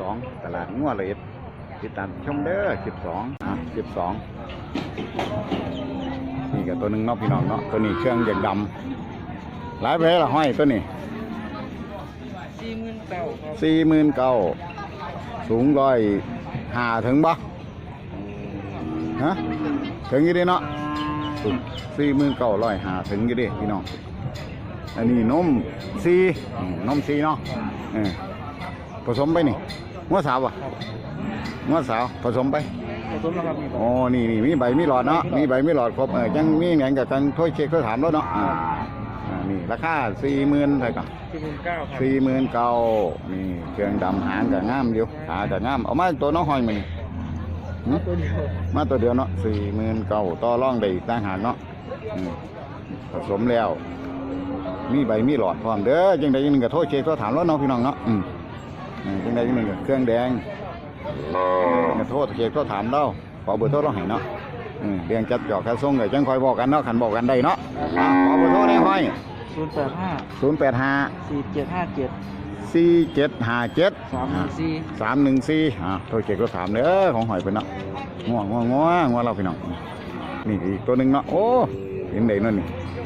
สองตลาดงัวละเอียดติดตามชมเด้อสิบสองอะสิบสองนี่กับตัวหนึ่งเนาะพี่น้องเนาะตัวนี้เครื่องอย่างดำหลายไปแล้วละห้อยตัวนี้สี่หมื่นเก้าครับสี่หมื่นเก้าสูงร้อยหาถึงบ่ฮะถึงอยี่เดิเนาะสี่หมื่นเก้าร้อยหาถึงอยี่เดิพี่น้องอันนี้นมซีอืมนมซีเนาะเออผสมไปนี่ งัวสาวอะงัวสาวผสมไป ผสมแล้วครับมีโอ้นี่นี่มีใบมีหลอดเนาะ มีใบมีหลอดครบ เออจังมีอย่างกับจังถ้วยเช็คถ้วยถามแล้วเนาะ อ่าอ่า นี่ราคาสี่หมื่นเท่ากันสี่หมื่นเก้าครับสี่หมื่นเก้านี่เครื่องดำหางกับงามอยู่ขากับงาม เอามาตัวน้องหอยมันหึ ตัวเดียวมาตัวเดียวเนาะสี่หมื่นเก้าต่อร่องได้อีกต่างหากเนาะอืมผสมแล้ว มีใบมีหลอดพร้อมเด้อจังใดจังหนึ่งก็โทษเช็คโทษถามแล้วเนาะพี่น้องเนาะอืมอืม จังใดจังหนึ่งก็เครื่องแดงก็โทษเช็คโทษถามเราขอเบอร์โทรเราให้เนาะอืมเรียงจัดหยอกแค่ส่งก็จังคอยบอกกันเนาะขันบอกกันได้เนาะอะขอเบอร์โทรได้ห้อยศูนย์แปดห้าศูนย์แปดห้าสี่เจ็ดห้าเจ็ดสี่เจ็ดห้าเจ็ดสามหนึ่งสี่สามหนึ่งสี่อ่าโทรเจ็ดก็ถามเด้อของหอยเป็นเนาะง่วงง่วงง่วงง่วงเราพี่น้องนี่อีกตัวหนึ่งเนาะโอ้เห็นได้นั่นนี่แม่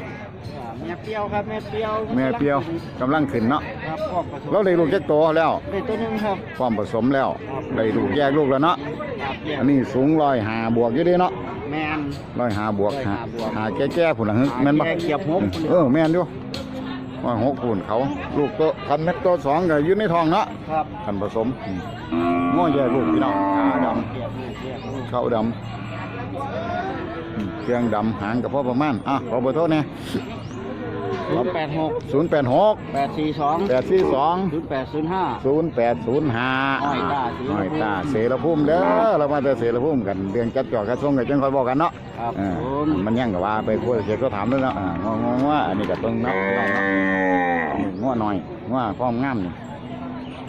เปรี้ยวครับแม่เปรี้ยวแม่เปรียวกำลังขึ้นเนาะครับพร้อมผสมเราได้ลูกแยกโตแล้วได้ตัวหนึ่งครับความผสมแล้วได้ลูกแยกลูกแล้วเนาะครับเปรี้ยวอันนี้สูงร้อยหาบวกอยู่เดีเนาะแมน ร้อยหาบวกหา105บวกหาแก่แก่ๆผุนละฮึแม่นบ่แก่เกียบหก เออแม่นอยู่ว่าหกผุนเขา ลูกโตคันเม็ดโตสองก็อยู่ในท้องเนาะครับคันผสมอืมง้อแยกลูกพี่น้องขาดำเกียบลูกเกียบลูกเข้าดำอืมเครื่องดำหางกับพ่อประมาณอะขอเบอร์โทรเนี่ย ศูนย์แปดหกศูนย์แปดหกแปดสี่สองแปดสี่สองศูนย์แปดศูนย์ห้าศูนย์แปดศูนย์ห้าห้อยตาศรีห้อยตาเสรภูมิเด้อเรามาแต่เสรภูมิกันเดือนจัดจอกกระทรวงกันจังคอยบอกกันเนาะครับอ่าผมมันยังกับว่าไปคุยเสร็จก็ถามด้วยเนาะอ่างงงว่าอันนี้กับตรงเนาะเนาะเนาะนี่ง้อหน่อยง้อความงามนี่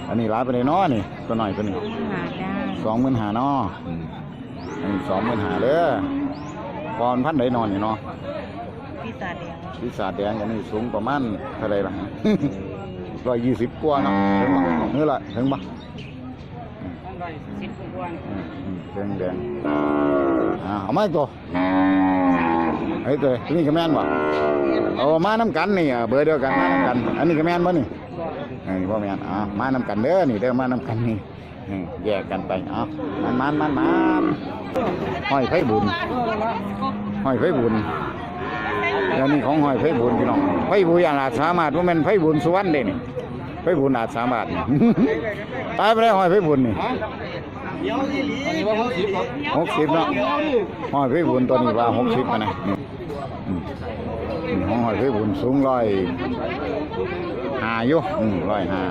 อันนี้ร้ายไปเลยเนาะนี่ตัวหน่อยตัวนี้หาได้สองหมื่นหาเนาะอันนี้สองหมื่นหาเด้อปอนพันไดนอนนี่เนาะ พี่ตาแดงวิสาแดงอันนี้สูงประมาณเท่าไหรล่ะ ร้อยยี่สิบกว่าเนาะถึงบ่นี่แหละถึงบ่สิบกว่าอืมอืมเครื่องแดงอ่าเอามาอีกตัวไอ้ตัวนี่ก็แม่นบ่เอามาน้ำกันนี่อะเบอร์เดียวกันมาน้ำกัน อันนี้ก็แม่นบ่นี่เอันนี้บ่แม่นอ่ามาน้ำกันเด้อนี่เด้อมาน้ำกันนี่อืมแยกกันไปเอะมันมันมันมันห้อยไผบุญห้อยไผบุญ แล้วนี่ของหอยไผบุญพี่น้องไผบุญอาจสามารถว่าม่นไผบุญสุวรรณเด้นี่ไผบุญอาจสามารถ ตายไปแล้วหอยไผบุญนี่เดี๋ยวที่หลีอันนี่หกสิบเนาะหอยไผบุญตัวนี้ว่าหกสิบนะนี่อืมนี่ของหอยไผบุญสูงร้อยหาอยู่ร้อยห้า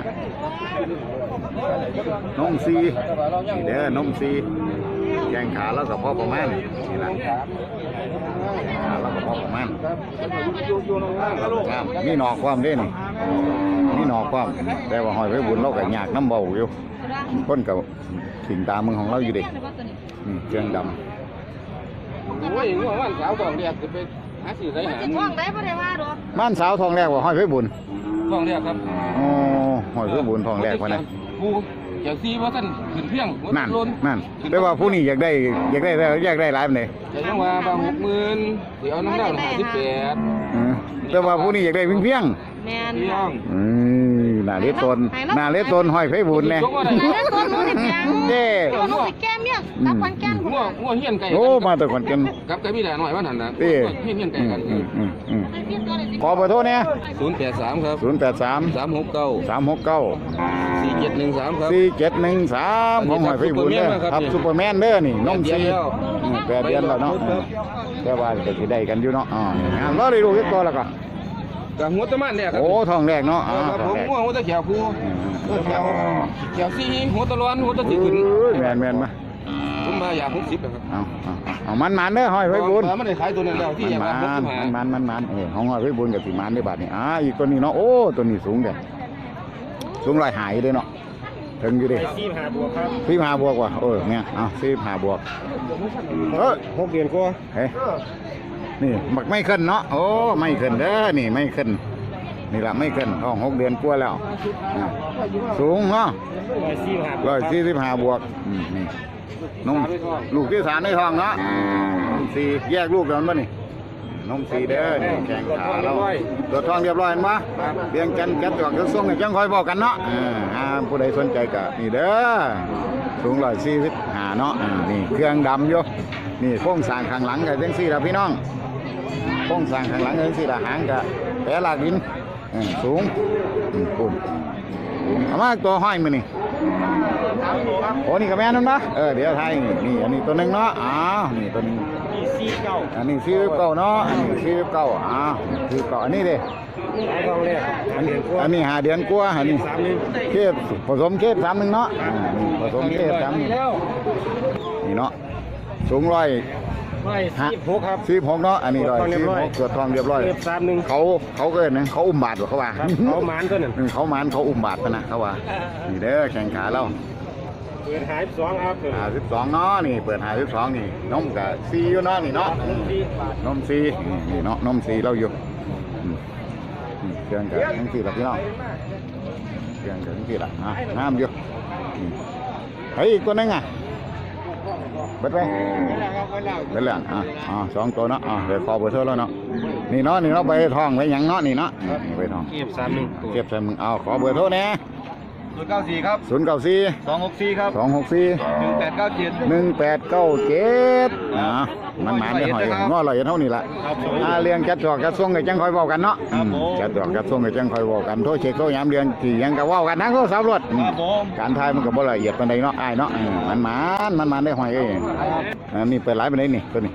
นมซีนี่เด้อนมซีแกงขาแล้วก็พอประมาณนี่ล่ะ ขาแล้วก็พอประมาณงามมีหนอกความเด้นี่มีหนอกความ แต่ว่าห้อยไผบุญเราก็ยากน้ำเบาอยู่คนกับสิ่งตามมือของเราอยู่เดินี่เครื่องดำโอ้ยง่วงวันสาวบอกเรียกจะไปหาสื่อใส่หาสิท่องได้บ่ได้ว่าดอกม่านสาวทองแรกว่าห้อยไผบุญบอกเรียกครับอ๋อห้อยไผบุญทองแรกว่านะกู อยากซีว่าท่านขึ้นเพียงนั่นนั่นแต่ว่าผู้นี้อยากได้อยากได้แล้วอยากได้หลายปานใดแต่ยังว่าบางหกหมื่นเดี๋ยวน้ำดาวห้าสิบแปดอืมแต่ว่าผู้นี้อยากได้เพียงเพียงแม่นเพียงๆ อืมน่าเล็ดตนน่าเล็ดตนห้อยไผบุญแน่ยกว่าได้แล้วตัวหนูสิแกงเด้ตัวหนูสิแกงเมียกับควันแกงง่วงง่วงเฮียนไก่โอ้มาแต่ก่อนกันกับไก่พี่แหล่หน่อยว่าหันนะเต้เฮียนเฮียนไก่อืมกันอืมอืมอืมให้พี่ตัวเลยสิขอเบอร์โทรเนี่ยศูนย์แปดสามครับศูนย์แปดสามสามหกเก้าสามหกเก้าสี่เจ็ดหนึ่งสามครับสี่เจ็ดหนึ่งสามของหอยไฟบุญเด้อคครัรับบซูเปอร์แมนเด้อนี่น้องแปดซีเดือนแล้วอืมแปดเดือนแล้วเนาะแต่ว่าก็สิได้กันอยู่เนาะอ๋องามเราได้รู้ที่ตัวแล้วก็ กับหัวตะมันเนี่ยครับโอ้ทองแรกเนาะอ๋อครับทผองมแรกง่วงหัวตะเขียวคูอืมหัวตะเขียวเขียวซีหัวตะร้อนหัวตะเอสีขึ้น้ยแมนแมนมาผมมาอยากหกสิบนะครับเอาเอาเอาเอามันมันเด้อหอยไฟบุญมันได้ขายตัวนั้นแล้วที่อยากมัว่านหกสิบห้ามันมันมันเออของหอยไฟบุญกับสีมันได้บาทนี่อ่าอีกตัวนี้เนาะโอ้ตัวนี้สูงเด้อสูงลอยหายเด้อเนาะถึงอยู่เดิสี่ห้าบวกครับสี่ห้าบวกว่ะเออเนี่ยเอาสี่ห้าบวกเออหกเดือนกว่าเฮ้ย นี่บักไม่ขึ้นเนาะโอ้ไม่ขึ้นเด้อนี่ไม่ขึ้นนี่ละไม่เกินท้องหกเดือนกว่าแล้วอ่าสูงเนาะร้อยสี่ห้าร้อยสี่สิบห้าบวกอืมนี่นมลูกที่สามในท้องเนาะนมสี่แยกลูกแล้วมั้นี่นมสี่เด้อนี่แข่งขาแล้วตัวจท้องเรียบร้อยเห็นปะเลี้ยงกันกันตัวกระทรวงนี่จังคอยบอกกันเนาะเอออ่าผู้ใดสนใจก็นี่เด้อสูงร้อยสี่สิบห้าเนาะอ่านี่เครื่องดำอยู่นี่โค้งสร้างข้างหลังกับจังสี่ละพี่น้อง โค้งสร้างข้างหลังเอิ้นสิละหางกะแปะลากดินสูงอืมปุ่นเอามาตัวห้อยมือนี่โอ้นี่กับแม่นั่นปะเออเดี๋ยวไทยนี่อันนี้ตัวหนึ่งเนาะอ้าวนี่ตัวนี้อันนี้ซีเก้าเนาะอันนี้ซีเก้าอ้าวซีเก้าอันนี้เด้อันนี้อันนี้หาเดือนกว่าอันนี้เคสผสมเคสสามหนึ่งเนาะผสมเคสสามนี่เนาะสูงร้อย ร้อยสี่หกครับ สี่หกเนาะอันนี้ร้อยตรวจทองเรียบร้อยสี่หกตรวจทองเรียบร้อยเก็บสามหนึ่งเขาเขาเกินนะเขาอุ้มบาทว่ะเขาว่า ครับเขาหมานตัวนั้นอืมเขามันเขาอุ้มบาทปะนะเขาว่านี่เด้อแข่งขาแล้วเปิดหายสองครับหาสิบสองเนาะนี่เปิดหาสิบสองนี่นมกับซีอยู่เนาะนี่เนาะสี่บาทนมซีนี่นี่เนาะนมซีเราอยู่อืมอืมเครื่องกับทั้งสี่ละพี่น้องเครื่องกับทั้งสี่ละอะน้ำอยู่อืมเฮ้ยอีกตัวหนึงอะ เบิดไปเบิดแล้วอะอะสองตัวเนาะอะเดี๋ยวขอเบอร์โทรแล้วเนาะนี่เนาะนี่เนาะไปท่องไว้หยังเนาะนี่เนาะนี่ไปท่องเก็บสามหนึ่งเก็บใส่มึงเอาขอเบอร์โทรแน่ ศูนย์เก้าสี่ครับศูนย์เก้าสี่สองหกสี่ครับสองหกสี่หนึ่งแปดเก้าเจ็ดหนึ่งแปดเก้าเจ็ดอ่ามันหมายไม่หอยง้อลอยเท่านี้ละครับผมอ่าเรียงจัดตัวกระทรวงกับจังคอยบอกกันเนาะครับผมอืมจัดตัวกระทรวงกับจังคอยบอกกันโทษเช็คเขายามเรียนที่ยังกับว่ากันนะเขาสาวรถอืมครับผมการทายมันก็บ่ละเอียดปานใดเนาะอ้ายเนาะอืมมันหมานมันหมานได้หอยเอ้ยอันนี้เปิดร้านไปไหนนี่ตัวนี้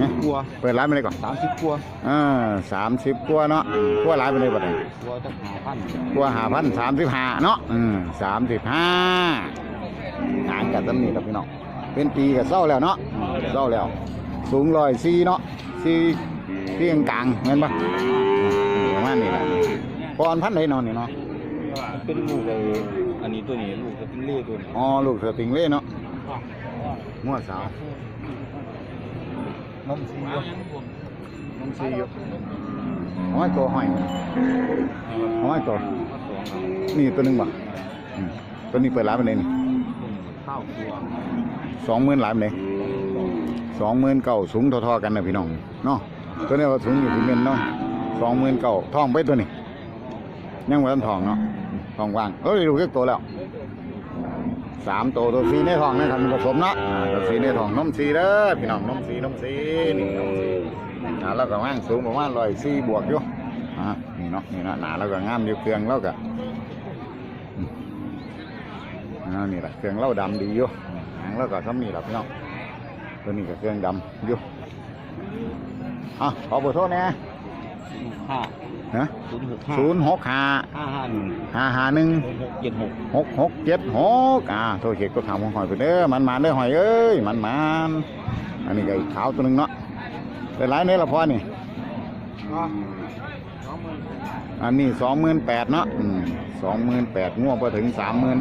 ฮะกลัวเปิดร้านไปไหนก่อนสามสิบกลัวอ่าสามสิบกว่าเนาะอืมกว่าร้านไปไหนบ่ได้กลัวจะหาพันกว่าหาพันสามสิบห้าเนาะอืมสามสิบห้าหางกับตำหนิครับพี่น้องเป็นปีกับเศร้าแล้วเนาะเศร้าแล้ว สูงร้อยสี่เนาะสี่สี่กลางๆเห็นปะอืมประมาณนี้แหละปอนพันไหนนอนนี่เนาะเป็นลูกเลยอันนี้ตัวนี้ลูกจะเป็นเล่ตัวนี้อ๋อลูกเสือติงเล่เนาะมั่วสาว น้มซีอยู่น้มซีอยู่เอาไว้ตัวห้อยเอาไว้ตัวนี่ตัวหนึงบ่อืมตัวนี้เปิดร้านไปไหนนี่ข้าวกลัวสองหมื่นหลายไปไหนสองหมื่นเก่าสูงเท่าๆกันนะพี่น้องเนาะตัวนี้ว่าสูงอยู่ที่เมนเนาะสองหมื่นเก่าทองไปตัวนี้ยังไม่ทันทองเนาะทองว่างเอ้ยดูแค่ตัวแล้ว สามตัวตัวสีในทองนะครับผสมเนาะอ่าตัวสีในทองนมสีเด้อพี่น้องนมสีนมสีนี่นมสีอ่าแล้วก็ว่างสูงประมาณร้อยสี่บวกอยู่อ่านี่เนาะนี่เนาะหนาแล้วก็งามอยู่เครื่องแล้วก็อืมอ่านี่แหละเครื่องเล่าดำดีอยู่หางแล้วก็ทำนี่แหละพี่น้องตัวนี้ก็เครื่องดำอยู่อะขอเบอร์โทรแน่ ห้าฮะศูนย์หกห้าศูนย์หกห้าห้าห้าหนึ่งห้าห้าหนึ่งหกเจ็ดหกหกหกเจ็ดหกอ่าโทรเช็คก็ถามของหอยไปเด้อมันมาเด้อหอยเอ้ยมันมันอันนี้ก็อีกขาวตัวหนึงเนาะเป็นไรเนี่ยละพ่อนี่อันนี้สองหมื่นแปดเนาะสองหมื่นแปดง่วงพอถึงสามหมื่น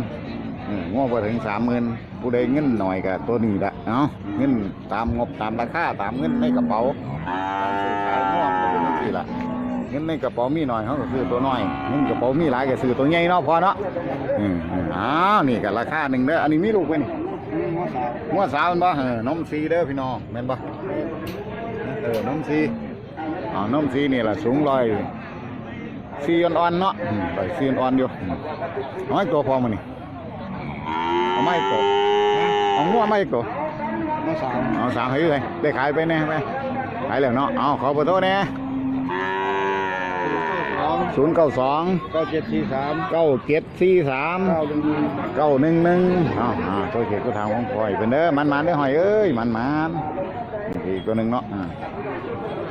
ง่วงพอถึงสามหมื่นผู้ใดเงินหน่อยก็ตัวนี้ละเนาะเงินตามงบตามราคาตามเงินในกระเป๋าซื้อขายง่ว งก็เป็นที่ละเงินในกระเป๋ามีหน่อยเขาก็ซื้อตัวน้อยเงินกระเป๋ามีหลายก็ซื้อตัวใหญ่เนาะพอเนาะอืมอืมอ้าวนี่ก็ราคาหนึ่งเด้ออันนี้มีลูกไหมนี่งัวสาวแม่นบ่เออนมซีเด้อพี่น้องแม่นบ่เออนมซีอ๋อนมซีนี่ล่ะสูงร้อยซีอ่อนๆเนาะอืมร้อยซีอ่อนๆอยู่อืมเอาไม้ตัวพอมานี่เอาไม้ตัวเอางัวไม้ตัวมาสามเอาสามให้เลยได้ขายไปแน่ไปขายแล้วเนาะเอาขอเบอร์โทรแน่ส องศูนย์เก้าสองเก้าเจ็ดสี่สามเก้าเจ็ดสี่สามเก้าหนึ่งหนึ่งเก้าหนึ่งหนึ่งอ้าวอ่าตัวเขียนก็ทางของพ่อยเป็นเด้อมันมันได้อหอยเอ้ยมันมันอีกตัวหนึ่งเนาะอ่า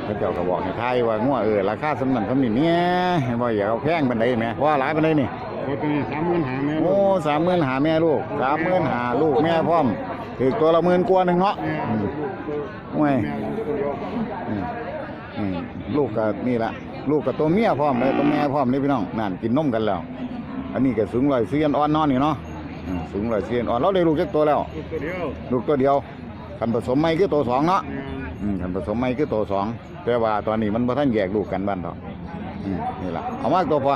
พระเจ้าก็บอกให้ทายว่างัวเออราคาสำนันสำนินเนี่ยให้บ่อย่าเอาแพงบันไดแม่เพราะว่าหลายบันไดนี่โอ้ตัวนี้สามหมื่นห้าแม่โอ้สามหมื่นหาแม่ลูกสามหมื่นหาลูกแม่พร้อมถือตัวละหมื่นกว่าหนึ่งเนาะอืมโอ้ยอืมอืมลูกก็นี่ละ ลูกกับตัวเมียพร้อมเลยตัวแม่พร้อมนี่พี่น้องนั่นกินนมกันแล้ว อันนี้ก็สูงลอยเสียนอ่อนนอนนี่เนาะสูงลอยเสียนอ่อนเราได้ลูกจักตัวแล้วตัวเดียวลูกตัวเดียวคันผสมไม่คือตัวสองเนาะคันผสมไม่คือตัวสองแต่ว่าตอนนี้มันบ่ท่านแยกลูกกันบ้านเนาะ อืมนี่ล่ะเอามาตัวพอ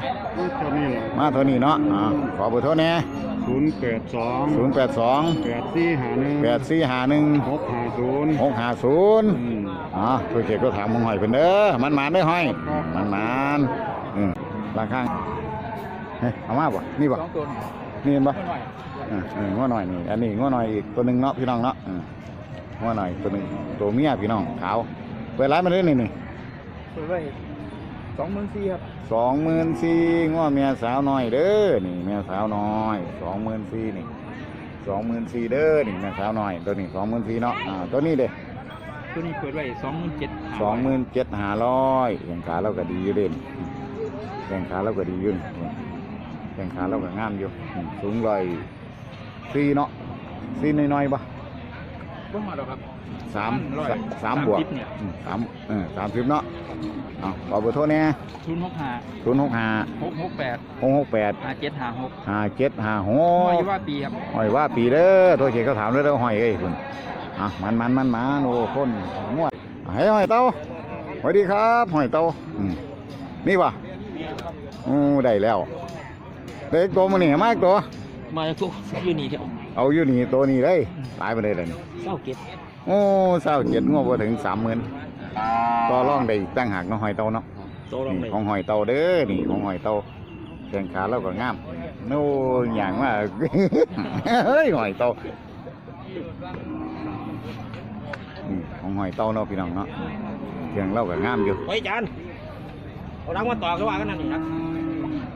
เท่านี้แหละมาเท่านี้เนาะอ่าขอเบอร์โทรแน่ศูนย์แปดสองศูนย์แปดสองแปดสี่หาหนึ่งแปดสี่ห้าหนึ่งหกห้าศูนย์หกห้าศูนย์ อืม อ๋อตัวเขียก็ถามมึงหอยเพิ่นเด้อมันหมานได้อห้อยมันหมานอืมบางครั้งเฮ้ยเอามาบ่นี่บ่สองตัวนี่เห็นบ่อ่าเออง้อหน่อยนี่อันนี้ง้อหน่อยอีกตัวหนึงเนาะพี่น้องเนาะอืมง้อหน่อยตัวหนึงตัวเมียพี่น้องขาวเปิดร้านมาเด้อนี่นี่เปิดไว้ สองหมื่นสี่ครับสองหมื่นสี่ง้อเมียสาวน้อยเด้อนี่เมียสาวน้อยสองหมื่นสี่นี่สองหมื่นสี่เด้อนี่เมียสาวน้อยตัวนี้สองหมื่นสี่เนาะอ่าตัวนี้เด้อตัวนี้เปิดไว้สองหมื่นเจ็ดสองหมื่นเจ็ดห้าร้อยแข่งขาเราก็ดีอยู่เด่นแข่งขาเราก็ดีอยู่นี่แข่งขาเราก็งามอยู่อืมสูงร้อยสี่เนาะสี่น้อยๆปะ ก็มาแล้วครับ สามร้อยสามบวกสามสิบเนี่ย อืมสามเออสามสิบเนาะเอาขอเบอร์โทรเนี่ยศูนย์หกห้าศูนย์หกห้าหกหกแปดหกหกแปดห้าเจ็ดห้าหกห้าเจ็ดห้าหห้อยกว่าปีครับ หอยว่าปีเด้อโทรเช็คเขาถามเด้อเด้อหอยเอ้ยคุณอะมันมันมันมันโอ้คนมั่วให้หอยเต้าสวัสดีครับหอยเต้าอืมนี่ปะโอ้ได้แล้วเด็กตัวมันนี่มากตัวมาทุกยูนี่ครับ เอาอยู่นี่ตัวนี้เลยตายไปเลยเลยนี่เศร้าเก็บโอ้เศร้าเจ็ดงวบ่ถึงสามหมื่นต่อร่องได้อีกตั้งหากเน้องหอยเต่าเนาะโตลงนี่เลยของหอยเต่าเด้อนี่ของหอยเต่าแข่งขาเราก็งามโน่อย่างว่า เฮ้ยหอยเต่านี่ของหอยเต่าเนาะพี่น้องเนาะแข่งเราก็งามอยู่ไว้จานเอาดังมาต่อก็ว่ากันนั่นนี่ครับ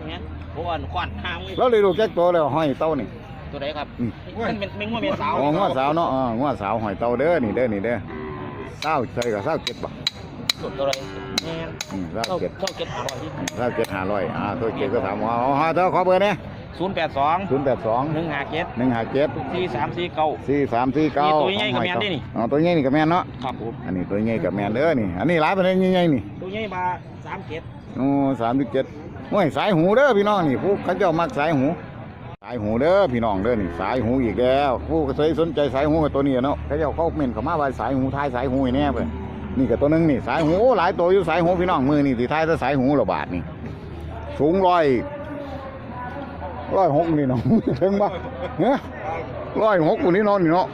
เนี่ยเพราะว่าขวัญห้างเลย เราเลยดูแก๊กตัวแล้วหอยเต่านี่ ตัวไหนครับอืม มันเป็นเป็นงัวเมียสาวอ๋องัวสาวเนาะอ๋องัวสาวหอยเต่าเด้อนี่เด้อนี่เด้อเศร้าใส่กับเศร้าเจ็ดบ่สุดตัวไหนแม่อืมเศร้าเศร้าเจ็ดเศร้าเก็บหาร้อยที่เศร้าเจ็ดห้าร้อยอ่าตัวเจ็ดก็ถามว่าอ๋อเท่าขอเบอร์เนี่ยศูนย์แปดสองศูนย์แปดสองหนึ่งห้าเจ็ดหนึ่งห้าเจ็ดสี่สามสี่เก้า สี่สามสี่เก้านี่ตัวใหญ่กับแม่นเด้นี่ อ๋อตัวใหญ่นี่กับแม่นเนาะครับผมอันนี้ตัวใหญ่กับแม่นเด้อนี่อันนี้หลายเป็นใหญ่ๆนี่ตัวใหญ่มาสามเจ็ดโอ้สามสิบเจ็ดโอ้ยสายหูเด้อพี่น้องนี่ผู้เขาเจ้ามักสายหู สายหูเด้อพี่น้องเด้อนี่สายหูอีกแล้วผู้เคยสนใจสายหูกับตัวนี้เนาะเขาเจ้าเขาเม่นเขามาว่าสายหูทายสายหูแน่เพิ่อนนี่กับตัวนึงนี่สายหูหลายตัวอยู่สายหูพี่น้องมือนี่สิทายแต่สายหูระบาดนี่สูงร้อยร้อยหกนี่เนาะถึงปะเฮ้ยร้อยหกกูนี่นาะนี่เนาะ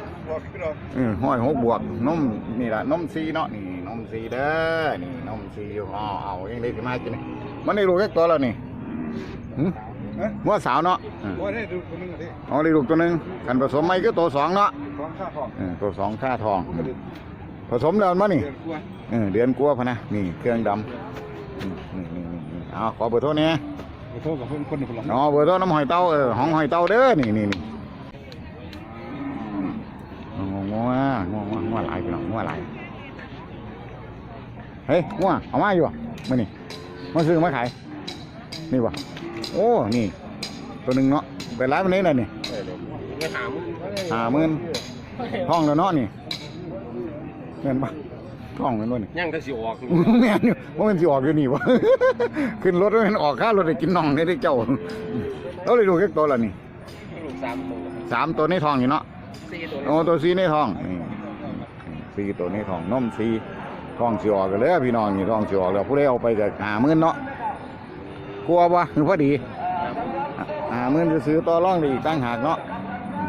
อืมร้อยหกบวกนมนี่ละนมซีเนาะนี่นมซีเด้อนี่นมซีอยู่อ๋อเอาเองได้สิมากินนี่มันได้ลูกแค่ตัวแล้วนี่ หึหัวสาวเนาะอืมว่าได้ดูคนนึงดิอ๋อได้ลูกตัวหนึงคันผสมไม่ก็ตัวสองเนาะพร้อมค่าทองเออตัวสองค่าทองผสมแล้วมั้นี่ เดือนกว่าเออเดือนกลัวพะนะนี่เครื่องดำอืมนี่นี่นี่นี่เอาขอเบอร์โทรเนี่ยขอโทษกับเพื่อนคนหนึ่งคนหลังอ๋อเบอร์โทรน้ำหอยเต้าเออห้องหอยเต้าเด้อนี่นี่นี่งงงัวงัวงัวงัวหลายพี่น้องงัวหลายเฮ้ยงัวเอามาอยู่บ่มานี่มาซื้อมาขายนี่บ่ โอ้ นี่ ตัวหนึ่งเนาะไปร้านมันนี้เลยนี่ไม่ถามห้าหมื่นห้องแล้วเนาะนี่เงินปะห้องเงินวะนี่ย่างก็สิออกแม่นอยู่ว่ามันสิออกอยู่นี่วะขึ้นรถแล้วมันออกค่ารถได้กินน่องได้ได้เจ้าเราเลยดูแค่ตัวละนี่ลูกสามตัวสามตัวในท้องอยู่เนาะสี่ตัวโอ้ตัวสีในท้องนี่สี่ตัวในท้องนมสีท้องสิออกกันเลยพี่น้องนี่ท้องสิออกแล้วผู้ใดเอาไปก็หาหมื่นเนาะ กลัวปะคือพอดีหาหมื่นจะซื้อต่อร่องได้อีกตั้งหากเนาะ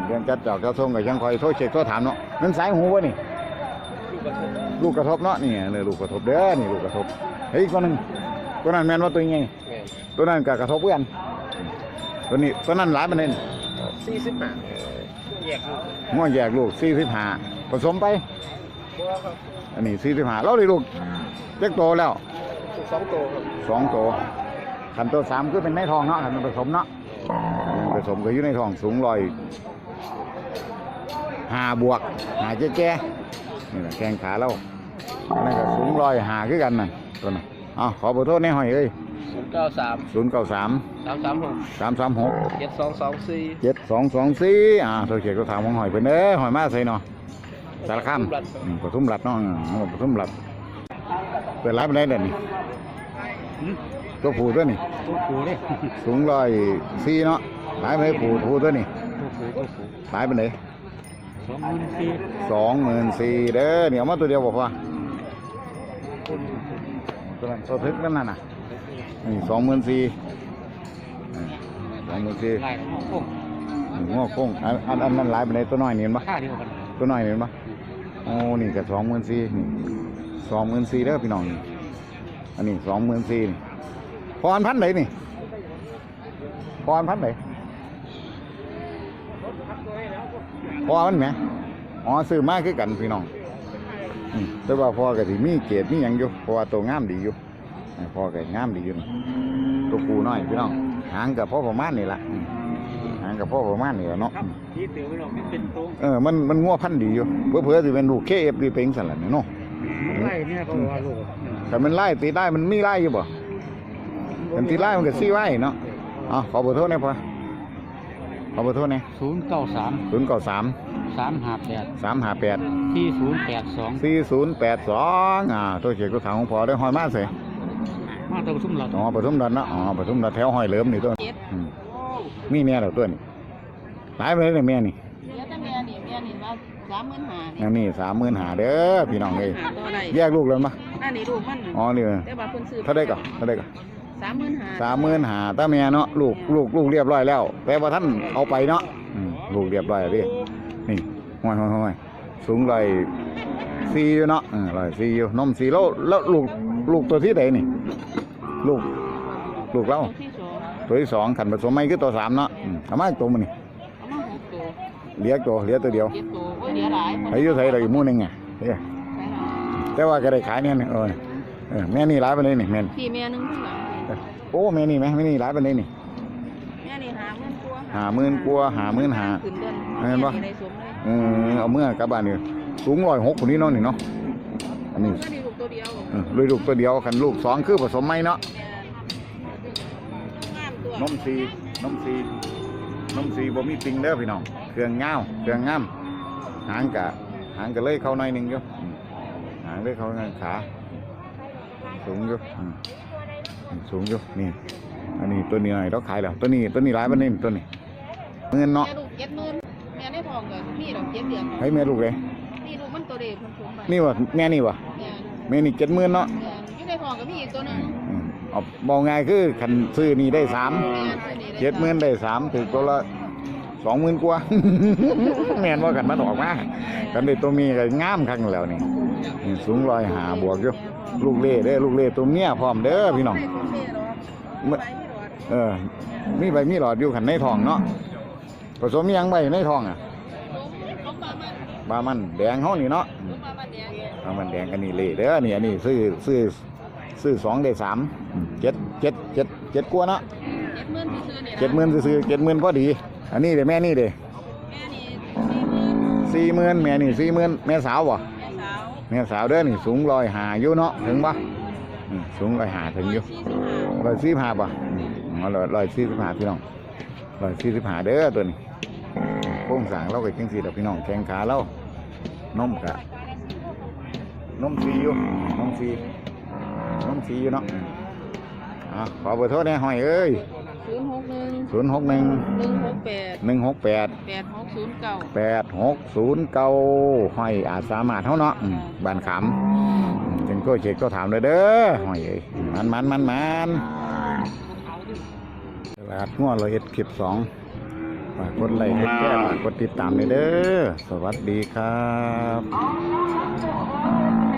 เรื่องจัดจอกเจ้าทรงกับยังคอยโทษเช็คโทษถามเนาะนั่นสายหูวะนี่ ลูกกระทบลูกกระทบเนาะนี่เลยลูกกระทบเด้อนี่ลูกกระทบเฮ้ยอีกตัวหนึงตัวนั้นแม่นว่าตัวยังไงตัวนั้นกับกระทบเพื่อนตัวนี้ตัวนั้นหลายประเด็นสี่สิบห้าแยกลูกง่วงแยกลูกสี่สิบห้าผสมไปอันนี้สี่สิบห้าเราได้ลูกเล็กโตแล้วลูกสองตัวครับสองโต ขันตัวสามก็เป็นในทองเนาะขันมันผสมเนาะผสมก็อยู่ในทองสูงร้อยห้าบวกหาแก่แก่ๆนี่แหละแข้งขาเรานั่นก็สูงร้อยหาคือกันนั่นตัวนั้นอ้าวขอเบอร์โทษในหอยเอ้ยศูนย์เก้าสามศูนย์เก้าสามสามสามหกสามสามหกเจ็ดสองสองสี่เจ็ดสองสองสี่อ่าโทรเขียนก็ถามของหอยเป็นเด้อหอยมาใส่เนาะสารคามอืมปทุมรัฐเนาะอืมปทุมรัฐเปิดร้านเป็นไรเด่นนี่ ตัวผูตัวนี่ตัวผูนี่สูงร้อยสี่เนาะหลายไปไหนผูผูตัวนี่ตัวผูตัวผูหลายไปไหนสองหมื่นสี่สองหมื่นสี่เด้อเนี่ยเอามาตัวเดียวบอกว่าตัวนั้นตัวทึกนั่นน่ะนะนี่สองหมื่นสี่สองหมื่นสี่ไล่โอ้โหง้อโค้งอันอันอันนั้นหลายไปไหนใดตัวน้อยนี่เห็นปะค่าเดียวกันตัวน้อยนี่เห็นปะโอ้นี่ก็สองหมื่นสี่นี่สองหมื่นสี่เด้อพี่น้องนี่อันนี้สองหมื่นสี่นี่ พออันพันไหนนี่พออันพันไหนพอมันไหมอ๋อซื้อมากคือกันพี่น้องอืมแต่ว่าพอก็สิมีเกรดมีหยังอยู่เพราะว่าตัวงามดีอยู่พอก็งามดีอยู่นี่ตัวปูน้อยพี่น้องหางกับพ่อประมาณนี่แหละอืมหางกับพ่อประมาณนี่แหละเนาะที่เตือนไว้เราเป็นตรงเออมันมันงัวพันธุ์ดีอยู่เพื่อเพื่อสิเป็นลูกเคเอฟดีเป็นสันหลังเนาะไล่เนี่ยก็ว่าลูกแต่มันไล่ตีได้มันมีไล่อยู่บ่ มันตีไล่มันก็ซี่ไว้เนาะอ๋อขอเบอร์โทษหนะพ่อขอเบอร์โทษหนะศูนย์เก้าสามศูนย์เก้าสามสามห้าแปดสามห้าแปดที่ศูนย์แปดสองสี่ศูนย์แปดสองอ่าตัวเขียนตัวขาวของพ่อได้หอยมาเสยมาตัวซุ่มเราอ๋อปทุมรัตน์เนาะอ๋อปทุมรัตน์แถวหอยเหลิมนี่ตัวอืมมีเมียแล้วตัวนี้หลายไปเลยเนี่ยเมียนี่เดี๋ยวแต่แม่นี่แม่นี่ว่าสามหมื่นห้าอย่างนี้สามหมื่นหาเด้อพี่น้องเอ้ยหาตัวใดแยกลูกเลยมั้ยอันนี้ลูกมันอ๋อนี่แต่ว่าคนซื้อเท่าได้ก่อนเท่าได้ก่อน สามหมื่นห้าสามหมื่นหาตาแม่เนาะลูกลูกลูกเรียบร้อยแล้ว แต่ว่าท่านเอาไปเนาะอืมลูกเรียบร้อยแล้วดินี่ห้อยห้อยห้อยสูงร้อยสี่อยู่เนาะเออร้อยสี่อยู่นมสี่แล้วแล้วลูกลูกตัวที่ไหนนี่ ลูก ลูกเราตัวที่สองตัวที่สองขันผสมไม่คือตัวสามเนาะอืมเอามาอีกตัวมันนี่เอามาหกตัวเหลี้ยตัวเหลี้ยตัวเดียวเจ็ดตัวโอ้ยเหลือหลายไอ้อยุไทยเราอีกหมู่หนึงไงเอ้ยใช่หรอแต่ว่าก็ได้ขายเนี่ยนี่เออเออแม่นี่ร้ายไปเลยนี่แม่นพี่แม่หนึงข้างหลังนี่ โอ้แม่นี่ไหมแม่นี่ร้ายไปเลยนี่แม่นี่หาเงินกลัวหาหมื่นกว่าหาหมื่นหาขึ้นเดือนเห็นปะแม่ได้สมเลยเออเอาเมื่อกลับบ้านนี่สูงร้อยหกคนนี้เนาะนี่เนาะอันนี้ก็ได้ลูกตัวเดียวเออเลยลูกตัวเดียวคันลูกสองคือผสมไหมเนาะงามตัวนมซีนมซีนมซีบ่มีปิงเด้อพี่น้องเครื่องเงาเครื่องงามหางกะหางกะเลยเข้าหน่อยหนึงอยู่อืมหางเลยเข้าหน่อยขาสูงอยู่อืม สูงอยู่นี่ อันนี้ตัวนี้หน่อยเราขายแล้ว ตัวนี้ตัวนี้ร้ายปานนี้ตัวนี้เงินเนาะแม่ลูกเจ็ดหมื่นแม่ได้ทองกับพี่ดอกเจ็ดเดือนให้แม่ลูกเลยนี่ลูกมันตัวเด็กมันสูงไปนี่วะแม่นี่วะเนี่ยแม่นี่เจ็ดหมื่นเนาะเนี่ยอยู่ในทองกับพี่อีกตัวหนึงอืมเอาบอกง่ายคือคันซื้อนี่ได้สามแม่ตัวนี้ไเจ็ดหมื่นได้สามถึงตัวละสองหมื่นกว่าแม่นว่ากันมันออกมากันได้ตัวเมียก็งามครั้งแล้วนี่นี่สูงร้อยหาบวกอยู่ ลูกเล่เด้อลูกเล่ตัวเมียพร้อมเด้อพี่น้อง ไม่โอเคหรอกเมื่อเออ มีใบมีหลอดอยู่ขันในทองเนาะผสมอิหยังใบในทองอะผมปลามันบามันแดงเฮานี่เนาะผมปลามันแดงบามันแดงกันนี่เละเด้อนี่อันนี้ซื้อซื้อซื้อสองได้สามเจ็ดเจ็ดเจ็ดเจ็ดกว่าเนาะเจ็ดหมื่นซื้อๆนี่นะเจ็ดหมื่นซื้อๆเจ็ดหมื่นพอดี อันนี้เดี๋ยวแม่นี่เด้แม่นี่สี่หมื่นสี่หมื่นแม่นี่สี่หมื่นแม่สาวบ่ แม่สาวแม่สาวเด้อนี่สูงร้อยหาอยู่เนาะถึงปะสูงร้อยหาถึงอยู่สี่สิบห้าร้อยสี่สิบหาปะอืมอ๋อร้อยร้อยสี่สิบหาพี่น้องร้อยสี่สิบหาเด้อตัวนี้โค้งสางเราก็จังสี่ดอกพี่น้องแข้งขาเรานมกะนมสีอยู่นมสีนมสีอยู่เนาะอะขอเบอร์โทรแน่หอยเอ้ย ศูนย์หกหนึ่งหนึ่งหกแปดหนึ่งหกแปดแปดหกศูนย์เก้าแปดหกศูนย์เก้าหอยอาจสามารถเท่าเนาะอืมบ้านขามอืมจึงก็เช็คก็ถามเลยเด้อหอยเอ้ยมันมันมันมันตลาดง้อเราเอ็ดคลิปสองฝากกดไลค์กดแชร์ฝากกดติดตามเลยเด้อ สวัสดีครับ